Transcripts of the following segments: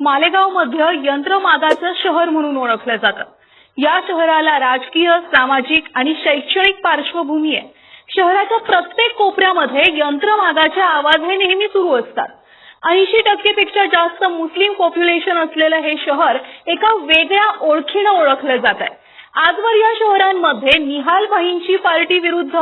मालेगाव मध्य यंत्रमागाचं शहर म्हणून ओळखलं जातं. या शहराला राजकीय सामाजिक आणि शैक्षणिक पार्श्वभूमी आहे. शहराच्या प्रत्येक कोपऱ्यामध्ये यंत्रमागाचे आवाज हे नेहमी सुरू असतात. ऐंशी टक्केपेक्षा जास्त मुस्लिम पॉप्युलेशन असलेलं हे शहर एका वेगळ्या ओळखीनं ओळखलं जात आहे. आजवर या शहरांमध्ये निहाल भाईंची पार्टी विरुद्ध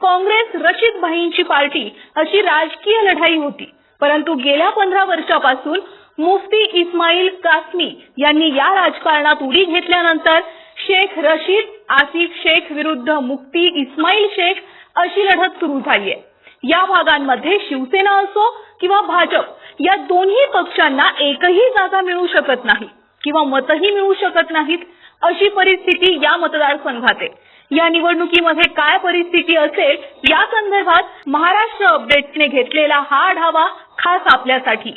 काँग्रेस रशीद भाईंची पार्टी अशी राजकीय लढाई होती. परंतु गेल्या पंधरा वर्षापासून मुफ्ती इस्माईल कासमी यांनी या राजकारणात उडी घेतल्यानंतर शेख रशीद आसिफ शेख विरुद्ध मुफ्ती इस्माईल शेख अशी लढत सुरू झाली आहे. या भागांमध्ये शिवसेना असो किंवा भाजप या दोन्ही पक्षांना एकही जागा मिळू शकत नाही किंवा मतही मिळू शकत नाहीत अशी परिस्थिती या मतदारसंघात आहे. या निवडणुकीमध्ये काय परिस्थिती असेल या संदर्भात महाराष्ट्र अपडेट्सने घेतलेला हा आढावा खास आपल्यासाठी.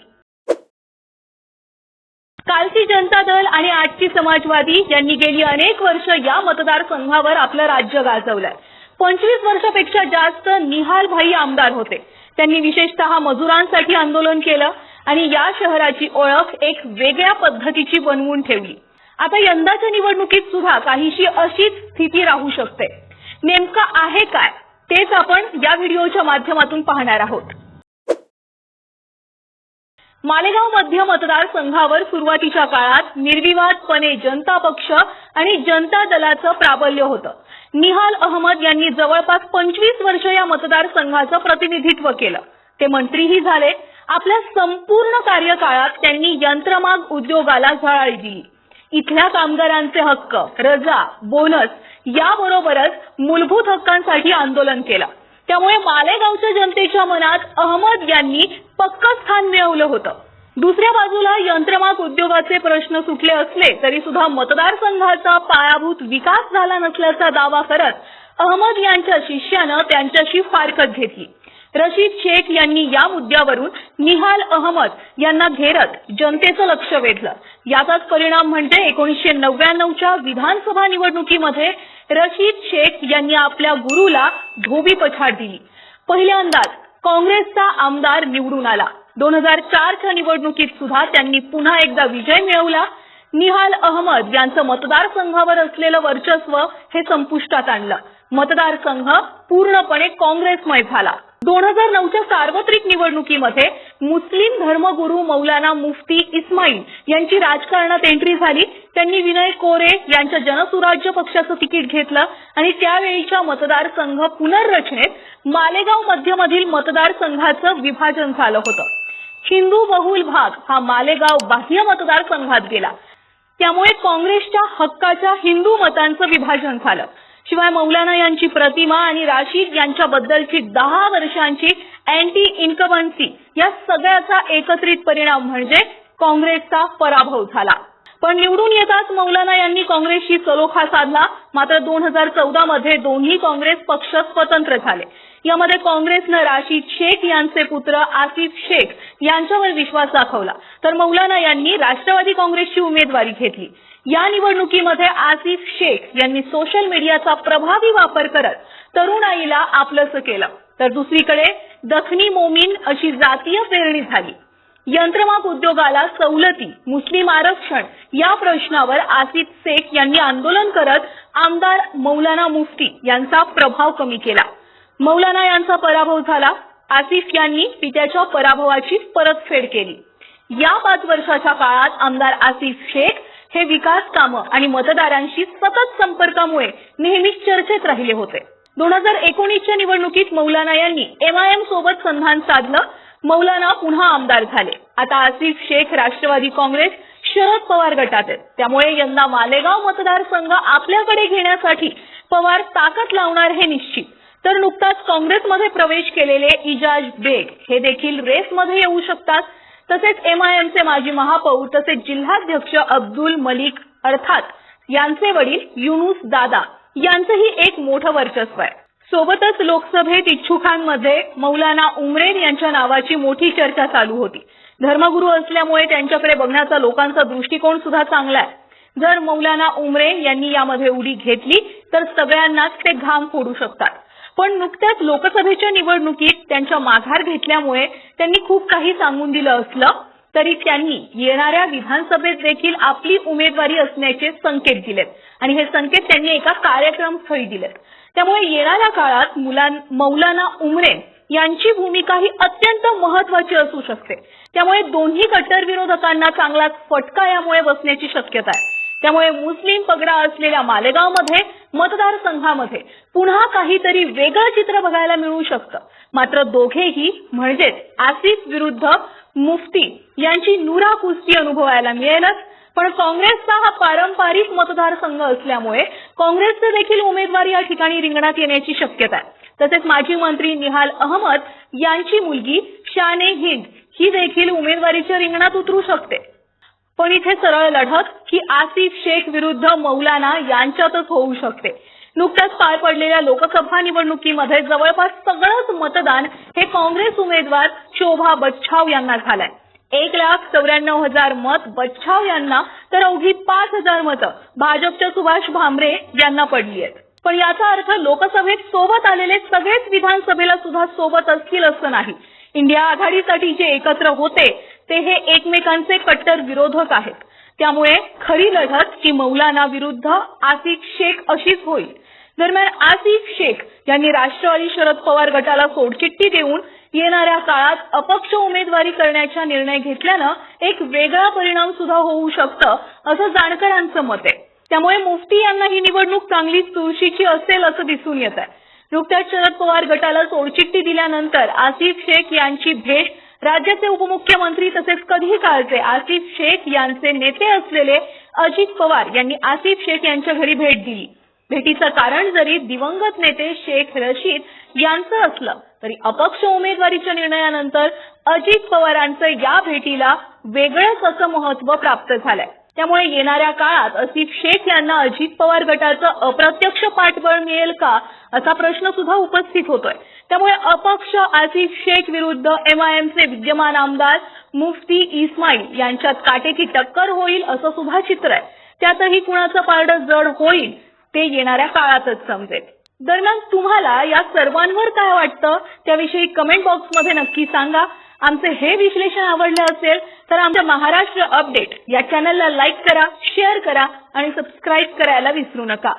कालची जनता दल आणि आजची समाजवादी यांनी गेली अनेक वर्ष या मतदारसंघावर आपलं राज्य गाजवलंय. पंचवीस वर्षापेक्षा जास्त निहालभाई आमदार होते. त्यांनी विशेषतः मजुरांसाठी आंदोलन केलं आणि या शहराची ओळख एक वेगळ्या पद्धतीची बनवून ठेवली. आता यंदाच्या निवडणुकीत सुद्धा काहीशी अशीच स्थिती राहू शकते. नेमकं आहे काय? तेच आपण या व्हिडिओच्या माध्यमातून पाहणार आहोत. मालेगाव मध्य मतदारसंघावर सुरुवातीच्या काळात निर्विवादपणे जनता पक्ष आणि जनता दलाचं प्राबल्य होतं. निहाल अहमद यांनी जवळपास पंचवीस वर्ष या मतदारसंघाचं प्रतिनिधित्व केलं. ते मंत्रीही झाले. आपल्या संपूर्ण कार्यकाळात त्यांनी यंत्रमाग उद्योगाला झळाळी दिली. इथल्या कामगारांचे हक्क रजा बोनस याबरोबरच मूलभूत हक्कांसाठी आंदोलन केलं. त्यामुळे मालेगावच्या जनतेच्या मनात अहमद यांनी पक्क स्थान मिळवलं होतं. दुसऱ्या बाजूला यंत्रमाग उद्योगाचे प्रश्न सुटले असले तरी सुद्धा मतदारसंघाचा पायाभूत विकास झाला नसल्याचा दावा करत अहमद यांच्या शिष्यानं त्यांच्याशी फारकत घेतली. रशीद शेख यांनी या मुद्द्यावरून निहाल अहमद यांना घेरत जनतेचं लक्ष वेधलं. याचाच परिणाम म्हणजे एकोणीसशे नव्याण्णवच्या विधानसभा निवडणुकीमध्ये रशीद शेख यांनी आपल्या गुरुला धोबी पछाड दिली. पहिल्यांदाच काँग्रेसचा आमदार निवडून आला. दोन हजार चारच्या निवडणुकीत सुद्धा त्यांनी पुन्हा एकदा विजय मिळवला. निहाल अहमद यांचं मतदारसंघावर असलेलं वर्चस्व हे संपुष्टात आणलं. मतदारसंघ पूर्णपणे काँग्रेसमय झाला. दोन हजार नऊच्या सार्वत्रिक निवडणुकीमध्ये मुस्लिम धर्मगुरू मौलाना मुफ्ती इस्माईल यांची राजकारणात एंट्री झाली. त्यांनी विनय कोरे यांच्या जनसुराज्य पक्षाचं तिकीट घेतलं आणि त्यावेळीच्या मतदारसंघ पुनर्रचनेत मालेगाव मध्यमधील मतदारसंघाचं विभाजन झालं होतं. हिंदू बहुल भाग हा मालेगाव बाह्य मतदारसंघात गेला. त्यामुळे काँग्रेसच्या हक्काच्या हिंदू मतांचं विभाजन झालं. शिवाय मौलाना यांची प्रतिमा आणि राशीद यांच्याबद्दलची दहा वर्षांची अँटी इन्कमन्सी या सगळ्याचा एकत्रित परिणाम म्हणजे काँग्रेसचा पराभव झाला. पण निवडून येताच मौलाना यांनी काँग्रेसशी सलोखा साधला. मात्र दोन हजार चौदा मध्ये दोन्ही काँग्रेस पक्ष स्वतंत्र झाले. यामध्ये काँग्रेसनं राशीद शेख यांचे पुत्र आसिफ शेख यांच्यावर विश्वास दाखवला. तर मौलाना यांनी राष्ट्रवादी काँग्रेसची उमेदवारी घेतली. या निवडणुकीमध्ये आसिफ शेख यांनी सोशल मीडियाचा प्रभावी वापर करत तरुणाईला आपलंसं केलं. तर दुसरीकडे दखनी मोमीन अशी जातीय पेरणी झाली. यंत्रमाग उद्योगाला सवलती मुस्लिम आरक्षण या प्रश्नावर आसिफ शेख यांनी आंदोलन करत आमदार मौलाना मुफ्ती यांचा प्रभाव कमी केला. मौलाना यांचा पराभव झाला. आसिफ यांनी पित्याच्या पराभवाची परतफेड केली. या पाच वर्षाच्या काळात आमदार आसिफ शेख हे विकास कामं आणि मतदारांशी सतत संपर्कामुळे नेहमीच चर्चेत राहिले होते. दोन हजार एकोणीसच्या निवडणुकीत मौलाना यांनी एमआयएम सोबत संधान साधलं. मौलाना पुन्हा आमदार झाले. आता आसिफ शेख राष्ट्रवादी काँग्रेस शरद पवार गटात आहेत. त्यामुळे यंदा मालेगाव मतदारसंघ आपल्याकडे घेण्यासाठी पवार ताकद लावणार हे निश्चित. तर नुकताच काँग्रेसमध्ये प्रवेश केलेले इजाज बेग हे देखील रेसमध्ये येऊ शकतात. तसेच एमआयएमचे माजी महापौर तसेच जिल्हाध्यक्ष अब्दुल मलिक अर्थात यांचे वडील युनुस दादा यांचंही एक मोठं वर्चस्व आहे. सोबतच लोकसभेत इच्छुकांमध्ये मौलाना उमरेन यांच्या नावाची मोठी चर्चा चालू होती. धर्मगुरू असल्यामुळे त्यांच्याकडे बघण्याचा लोकांचा दृष्टिकोन सुद्धा चांगला आहे. जर मौलाना उमरेन यांनी यामध्ये उडी घेतली तर सगळ्यांनाच ते घाम फोडू शकतात. पण नुकत्याच लोकसभेच्या निवडणुकीत त्यांच्या माघार घेतल्यामुळे त्यांनी खूप काही सांगून दिलं असलं तरी त्यांनी येणाऱ्या विधानसभेत देखील आपली उमेदवारी असण्याचे संकेत दिलेत. आणि हे संकेत त्यांनी एका कार्यक्रमस्थळी दिलेत. त्यामुळे येणाऱ्या काळात मुलां मौलाना उमरेन यांची भूमिका ही अत्यंत महत्वाची असू शकते. त्यामुळे दोन्ही कट्टर विरोधकांना चांगलाच फटका यामुळे बसण्याची शक्यता आहे. त्यामुळे मुस्लिम पगडा असलेल्या मालेगावमध्ये मतदारसंघामध्ये पुन्हा काहीतरी वेगळं चित्र बघायला मिळू शकतं. मात्र दोघेही म्हणजेच आसिफ विरुद्ध मुफ्ती यांची नुरा कुस्ती अनुभवायला मिळेलच. पण काँग्रेसचा हा पारंपरिक मतदारसंघ असल्यामुळे काँग्रेसचे देखील उमेदवार या ठिकाणी रिंगणात येण्याची शक्यता आहे. तसेच माजी मंत्री निहाल अहमद यांची मुलगी शाने हिंद ही देखील उमेदवारीच्या रिंगणात उतरू शकते. पण इथे सरळ लढत ही आसिफ शेख विरुद्ध मौलाना यांच्यातच होऊ शकते. नुकत्याच पार पडलेल्या लोकसभा निवडणुकीमध्ये जवळपास सगळंच मतदान हे काँग्रेस उमेदवार शोभा बच्छाव यांना झालंय. एक लाख चौऱ्याण्णव हजार मत बच्छाव यांना तर अवघी पाच हजार मतं भाजपच्या सुभाष भामरे यांना पडली आहेत. पण याचा अर्थ लोकसभेत सोबत आलेले सगळेच विधानसभेला सुद्धा सोबत असतील असं नाही. इंडिया आघाडीसाठी जे एकत्र होते ते हे एकमेकांचे कट्टर विरोधक आहेत. त्यामुळे खरी लढत ही मौलाना विरुद्ध आसिफ शेख अशीच होईल. दरम्यान आसिफ शेख यांनी राष्ट्रवादी शरद पवार गटाला सोडचिठ्ठी देऊन येणाऱ्या काळात अपक्ष उमेदवारी करण्याचा निर्णय घेतल्यानं एक वेगळा परिणाम सुद्धा होऊ शकतं असं जाणकारांचं मत आहे. त्यामुळे मुफ्ती यांना ही निवडणूक चांगलीच चुरशीची असेल असं दिसून येत आहे नुकत्याच शरद पवार गटाला सोडचिठ्ठी दिल्यानंतर आसिफ शेख यांची भेट राज्याचे उपमुख्यमंत्री तसेच कधी काळचे आसिफ शेख यांचे नेते असलेले अजित पवार यांनी आसिफ शेख यांच्या घरी भेट दिली. भेटीचं कारण जरी दिवंगत नेते शेख रशीद यांचं असलं तरी अपक्ष उमेदवारीच्या निर्णयानंतर अजित पवारांचं या भेटीला वेगळंच असं महत्त्व प्राप्त झालंय. त्यामुळे येणाऱ्या काळात आसिफ शेख यांना अजित पवार गटाचं अप्रत्यक्ष पाठबळ मिळेल का असा प्रश्न सुद्धा उपस्थित होतोय. त्यामुळे अपक्ष आसिफ शेख विरुद्ध एमआयएमचे विद्यमान आमदार मुफ्ती इस्माईल यांच्यात काटेकी टक्कर होईल असं सुद्धा चित्र आहे. त्यातही कुणाचं पारडं जड होईल ते येणाऱ्या काळातच समजेल. दरम्यान तुम्हाला या सर्वांवर काय वाटतं त्याविषयी कमेंट बॉक्समध्ये नक्की सांगा. आमचे हे विश्लेषण आवडलं असेल तर आमच्या महाराष्ट्र अपडेट या चॅनलला लाईक करा शेअर करा आणि सबस्क्राईब करायला विसरू नका.